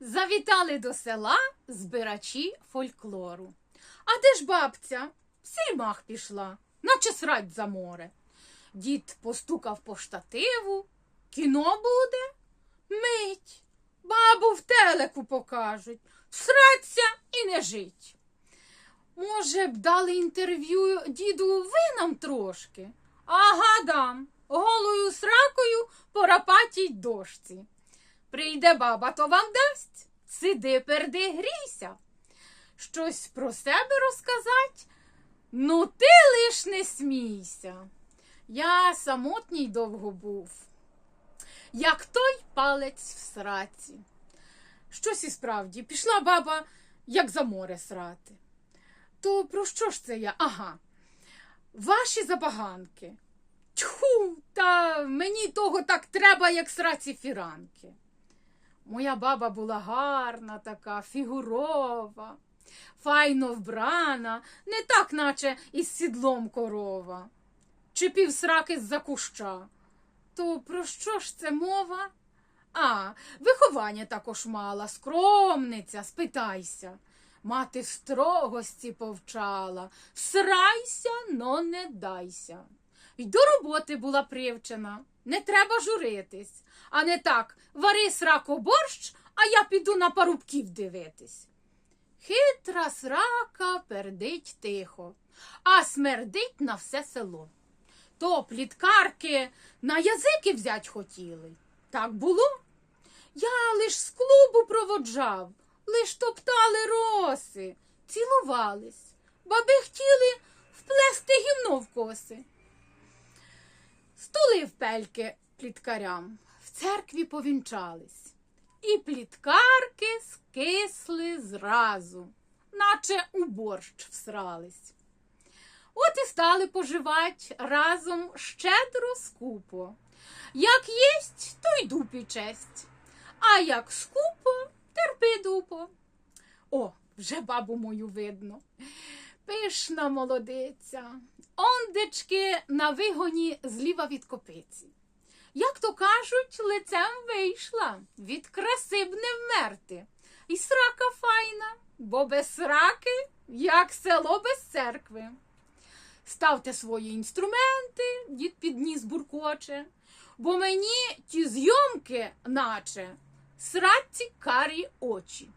Завітали до села збирачі фольклору. А де ж бабця? В сільмах пішла, наче срать за море. Дід постукав по штативу. Кіно буде? Мить. Бабу в телеку покажуть. Всраться і не жить. Може б дали інтерв'ю діду ви нам трошки? Ага, дам. Голою сракою по рапатій дошці. Прийде баба, то вам дасть. Сиди, перди, грійся. Щось про себе розказать? Ну, ти лиш не смійся. Я самотній довго був, як той палець в сраці. Щось і справді пішла баба, як за море срати. То про що ж це я? Ага. Ваші забаганки. Тьху, та мені того так треба, як сраці фіранки. Моя баба була гарна така, фігурова, файно вбрана, не так, наче із сідлом корова, чи півсраки з-за куща. То про що ж це мова? А, виховання також мала, скромниця, спитайся. Мати строгості повчала, срайся, но не дайся. Й до роботи була привчена, не треба журитись, а не так вари срако борщ, а я піду на парубків дивитись. Хитра срака пердить тихо, а смердить на все село. То пліткарки на язики взять хотіли. Так було. Я лиш з клубу проводжав, лиш топтали роси, цілувались, баби хотіли вплести гівно в коси. Стулив пельки пліткарям, в церкві повінчались, і пліткарки скисли зразу, наче у борщ всрались. От і стали поживать разом щедро скупо. Як єсть, то й дупі честь, а як скупо, терпи дупо. О, вже бабу мою видно. Пишна молодиця, ондечки на вигоні зліва від копиці. Як то кажуть, лицем вийшла, від краси б не вмерти. І срака файна, бо без сраки, як село без церкви. Ставте свої інструменти, дід підніс буркоче, бо мені ті зйомки, наче, сраці карі очі.